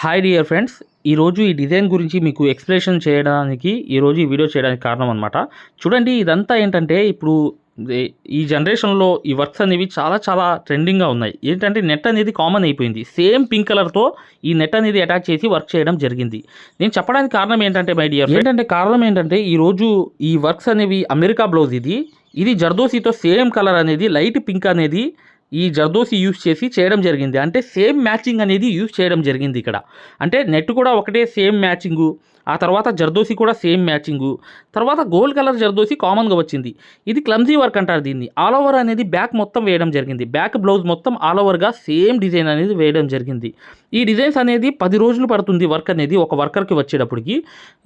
Hi dear friends ఈరోజు ఈ design గురించి మీకు ఎక్స్ప్లెనేషన్ చేయడానికి ఈరోజు ఈ వీడియో చేయడానికి కారణం అనమాట చూడండి ఇదంతా ఏంటంటే ఇప్పుడు ఈ- జనరేషన్లో ఈ వర్క్స్ అనేవి చాలా చాలా ట్రెండింగ్గా ఉన్నాయి. ఏంటంటే నెట్ అనేది కామన్ అయిపోయింది. సేమ్ పింక్ కలర్తో ఈ నెట్ అనేది అటాచ్ చేసి వర్క్ చేయడం జరిగింది. నేను చెప్పడానికి కారణం ఏంటంటే మై డియర్ ఏంటంటే కారణం ఏంటంటే ఈరోజు ఈ వర్క్స్ అనేవి అమెరికా బ్లౌజ్ ఇది. ఇది జర్దోసితో సేమ్ కలర్ అనేది లైట్ పింక్ అనేది ఈ జర్దోసి యూస్ చేసి చేయడం జరిగింది. అంటే సేమ్ మ్యాచింగ్ అనేది యూస్ చేయడం జరిగింది ఇక్కడ. అంటే నెట్ కూడా ఒకటే సేమ్ మ్యాచింగు ఆ తర్వాత జర్దోసి కూడా సేమ్ మ్యాచింగు తర్వాత గోల్డ్ కలర్ జర్దోసి కామన్గా వచ్చింది. ఇది క్లమ్జీ వర్క్ అంటారు దీన్ని. ఆల్ ఓవర్ అనేది బ్యాక్ మొత్తం వేయడం జరిగింది. బ్యాక్ బ్లౌజ్ మొత్తం ఆల్ ఓవర్గా సేమ్ డిజైన్ అనేది వేయడం జరిగింది. ఈ డిజైన్స్ అనేది పది రోజులు పడుతుంది వర్క్ అనేది ఒక వర్కర్కి వచ్చేటప్పటికి.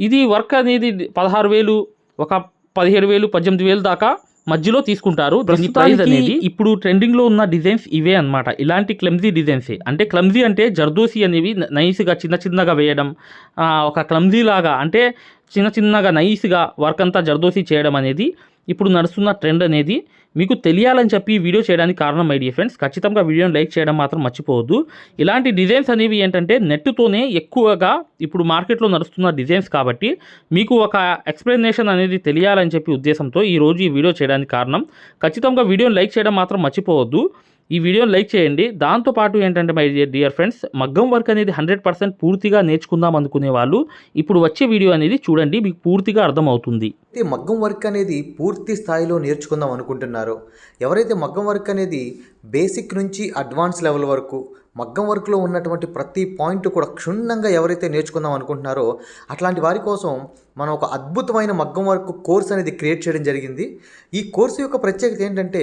ఇది వర్క్ అనేది పదహారు వేలు ఒక పదిహేడు వేలు పద్దెనిమిది వేలు దాకా మధ్యలో తీసుకుంటారు. దీని ప్రైస్ అనేది ఇప్పుడు ట్రెండింగ్లో ఉన్న డిజైన్స్ ఇవే అన్నమాట. ఇలాంటి క్లమ్జీ డిజైన్సే. అంటే క్లమ్జీ అంటే జర్దోసి అనేవి నైస్గా చిన్న చిన్నగా వేయడం ఒక క్లమ్జీ లాగా అంటే చిన్న చిన్నగా నైస్గా వర్క్ అంతా జర్దోసి చేయడం అనేది ఇప్పుడు నడుస్తున్న ట్రెండ్ అనేది మీకు తెలియాలని చెప్పి వీడియో చేయడానికి కారణం ఐడియా ఫ్రెండ్స్ ఖచ్చితంగా వీడియోని లైక్ చేయడం మాత్రం మర్చిపోవద్దు. ఇలాంటి డిజైన్స్ అనేవి ఏంటంటే నెట్తోనే ఎక్కువగా ఇప్పుడు మార్కెట్లో నడుస్తున్న డిజైన్స్ కాబట్టి మీకు ఒక ఎక్స్ప్లెనేషన్ అనేది తెలియాలని చెప్పి ఉద్దేశంతో ఈ రోజు ఈ వీడియో చేయడానికి కారణం. ఖచ్చితంగా వీడియోని లైక్ చేయడం మాత్రం మర్చిపోవద్దు. ఈ వీడియోని లైక్ చేయండి. దాంతోపాటు ఏంటంటే మై డియర్ ఫ్రెండ్స్ మగ్గం వర్క్ అనేది హండ్రెడ్ పర్సెంట్ పూర్తిగా నేర్చుకుందాం అనుకునే వాళ్ళు ఇప్పుడు వచ్చే వీడియో అనేది చూడండి మీకు పూర్తిగా అర్థమవుతుంది. అయితే మగ్గం వర్క్ అనేది పూర్తి స్థాయిలో నేర్చుకుందాం అనుకుంటున్నారో. ఎవరైతే మగ్గం వర్క్ అనేది బేసిక్ నుంచి అడ్వాన్స్ లెవెల్ వరకు మగ్గం వర్క్లో ఉన్నటువంటి ప్రతి పాయింట్ కూడా క్షుణ్ణంగా ఎవరైతే నేర్చుకుందాం అనుకుంటున్నారో అట్లాంటి వారి కోసం మనం ఒక అద్భుతమైన మగ్గం వర్క్ కోర్స్ అనేది క్రియేట్ చేయడం జరిగింది. ఈ కోర్సు యొక్క ప్రత్యేకత ఏంటంటే